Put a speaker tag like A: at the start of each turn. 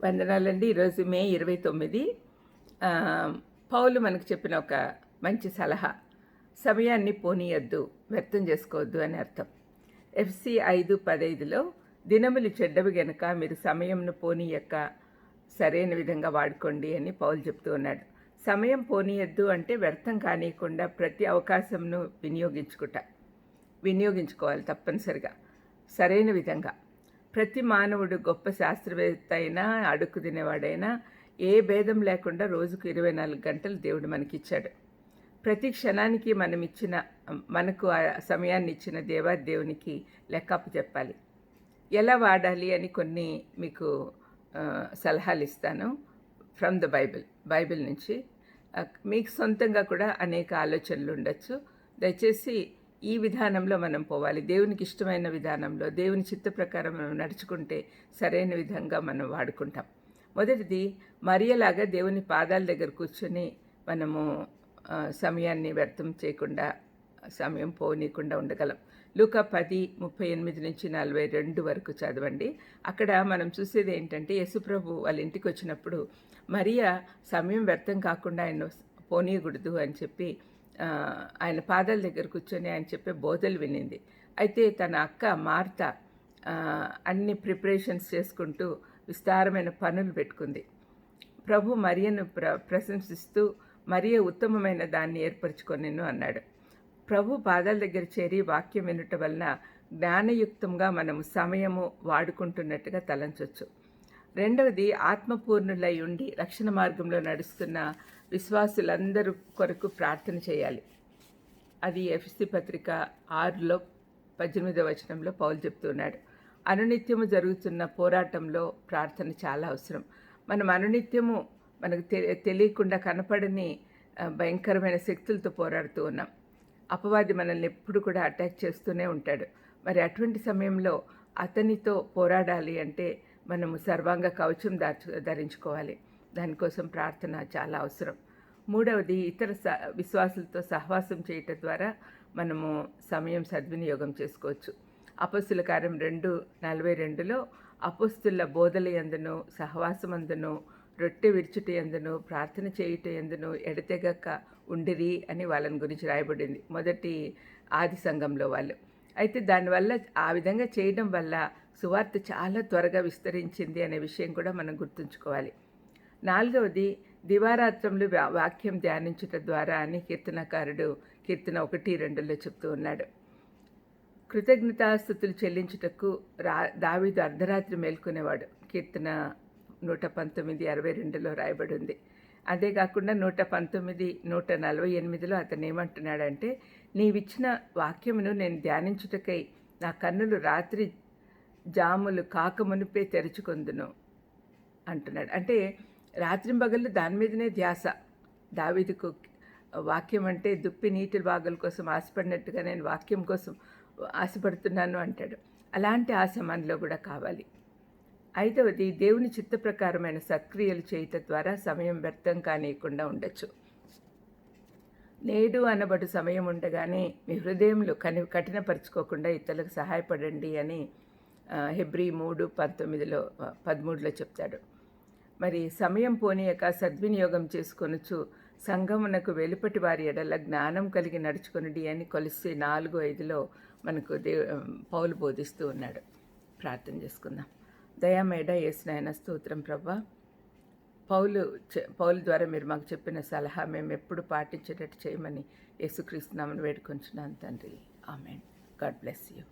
A: వందనాలండి. ఈరోజు మే ఇరవై తొమ్మిది. పౌలు మనకు చెప్పిన ఒక మంచి సలహా. సమయాన్ని పోనీయద్దు వ్యర్థం చేసుకోవద్దు అని అర్థం. ఎఫ్సి ఐదు పదైదులో దినములు చెడ్డవి గనుక మీరు సమయంను పోనీయక్క సరైన విధంగా వాడుకోండి అని పౌలు చెప్తూ ఉన్నాడు. సమయం పోనీయద్దు అంటే వ్యర్థం కానియకుండా ప్రతి అవకాశంను వినియోగించుకుంటా. వినియోగించుకోవాలి తప్పనిసరిగా. సరైన విధంగా. ప్రతి మానవుడు గొప్ప శాస్త్రవేత్త అయినా అడుక్కు తినేవాడైనా ఏ భేదం లేకుండా రోజుకు ఇరవై నాలుగు గంటలు దేవుడు మనకిచ్చాడు. ప్రతి క్షణానికి మనం ఇచ్చిన మనకు ఆ సమయాన్ని ఇచ్చిన దేవా దేవునికి లెక్కపు చెప్పాలి. ఎలా వాడాలి అని కొన్ని మీకు సలహాలు ఇస్తాను ఫ్రమ్ ద బైబిల్ బైబిల్ నుంచి. మీకు సొంతంగా కూడా అనేక ఆలోచనలు ఉండొచ్చు దయచేసి ఈ విధానంలో మనం పోవాలి. దేవునికి ఇష్టమైన విధానంలో దేవుని చిత్త ప్రకారం మనం నడుచుకుంటే సరైన విధంగా మనం వాడుకుంటాం. మొదటిది మరియలాగా దేవుని పాదాల దగ్గర కూర్చొని మనము సమయాన్ని వ్యర్థం చేయకుండా సమయం పోనీయకుండా ఉండగలం. లూక పది ముప్పై ఎనిమిది నుంచి నలభై రెండు వరకు చదవండి. అక్కడ మనం చూసేది ఏంటంటే యశుప్రభు వాళ్ళ ఇంటికి వచ్చినప్పుడు మరియా సమయం వ్యర్థం కాకుండా ఆయన పోనీయకూడదు అని చెప్పి ఆయన పాదాల దగ్గర కూర్చొని ఆయన చెప్పే బోధలు వినింది. అయితే తన అక్క మార్త అన్ని ప్రిపరేషన్స్ చేసుకుంటూ విస్తారమైన పనులు పెట్టుకుంది. ప్రభు మరియను ప్ర ప్రశంసిస్తూ మరియ ఉత్తమమైన దాన్ని ఏర్పరచుకొనిను అన్నాడు. ప్రభు పాదాల దగ్గర చేరి వాక్యం వినుట వలన జ్ఞానయుక్తంగా మనము సమయము వాడుకుంటున్నట్టుగా తలంచొచ్చు. రెండవది ఆత్మపూర్ణులై ఉండి రక్షణ మార్గంలో నడుస్తున్న విశ్వాసులందరూ కొరకు ప్రార్థన చేయాలి. అది ఎఫ్సి పత్రిక ఆరులో పద్దెనిమిదవ వచనంలో పౌలు చెప్తున్నాడు. అనునిత్యము జరుగుతున్న పోరాటంలో ప్రార్థన చాలా అవసరం. మనం అనునిత్యము మనకు తె- తెలియకుండా కనపడని భయంకరమైన శక్తులతో పోరాడుతూ ఉన్నాం. అపవాది మనల్ని ఎప్పుడు కూడా అటాక్ చేస్తూనే ఉంటాడు. మరి అటువంటి సమయంలో అతనితో పోరాడాలి అంటే మనము సర్వాంగ కవచం దాచు ధరించుకోవాలి. దానికోసం ప్రార్థన చాలా అవసరం. మూడవది ఇతర స విశ్వాసులతో సహవాసం చేయటం ద్వారా మనము సమయం సద్వినియోగం చేసుకోవచ్చు. అపస్తుల కార్యం రెండు నలభై రెండులో అపస్తుల బోధల ఎందును సహవాసమందును రొట్టె విరుచుట ఎందును ప్రార్థన చేయుట ఎందును ఎడతెగక ఉండిరి అని వాళ్ళని గురించి రాయబడింది. మొదటి ఆది సంఘంలో వాళ్ళు. అయితే దానివల్ల ఆ విధంగా చేయడం వల్ల సువార్త చాలా త్వరగా విస్తరించింది అనే విషయం కూడా మనం గుర్తుంచుకోవాలి. నాలుగవది దివారాత్రంలో వా- వాక్యం ధ్యానించుట ద్వారా అని కీర్తనకారుడు కీర్తన ఒకటి రెండులో చెప్తూ ఉన్నాడు. కృతజ్ఞతాస్థుతులు చెల్లించుటకు రా దావీదు అర్ధరాత్రి మేల్కొనేవాడు. కీర్తన నూట పంతొమ్మిది అరవై రెండులో రాయబడి ఉంది అంతేకాకుండా నూట పంతొమ్మిది నూట నలభై ఎనిమిదిలో అతను ఏమంటున్నాడంటే నీవిచ్చిన వాక్యమును నేను ధ్యానించుటకై నా కన్నులు రాత్రి జాములు కాకమునిపే తెరుచుకొందును అంటున్నాడు. అంటే రాత్రింబగళ్ళు దాని మీదనే ధ్యాస. దావీదుకు వాక్యం అంటే దుప్పి నీటి బాగల కోసం ఆశపడినట్టుగా నేను వాక్యం కోసం ఆశపడుతున్నాను అంటాడు. అలాంటి ఆశ మనలో కూడా కావాలి. ఐదవది దేవుని చిత్త ప్రకారమైన సక్రియలు చేయటం ద్వారా సమయం వ్యర్థం కానియకుండా ఉండొచ్చు. నేడు అనబడు సమయం ఉండగానే మీ హృదయంలో కని కఠినపరుచుకోకుండా ఇతరులకు సహాయపడండి అని హెబ్రీ మూడు పంతొమ్మిదిలో పదమూడులో చెప్తాడు. మరి సమయం పోనీయక సద్వినియోగం చేసుకొనొచ్చు సంఘమునకు వెలుపటి వారి ఎడల జ్ఞానం కలిగి నడుచుకొనుడి అని కొలిసి నాలుగు ఐదులో మనకు దే పౌలు బోధిస్తూ ఉన్నాడు. ప్రార్థన చేసుకుందాం. దయామేడ ఏసునాయన స్తోత్రం ప్రభా పౌలు పౌలు ద్వారా మీరు మాకు చెప్పిన సలహా మేము ఎప్పుడు పాటించేటట్టు చేయమని యేసుక్రీస్తునామని వేడుకొంచున్నాను తండ్రి. ఆమెన్. God bless you.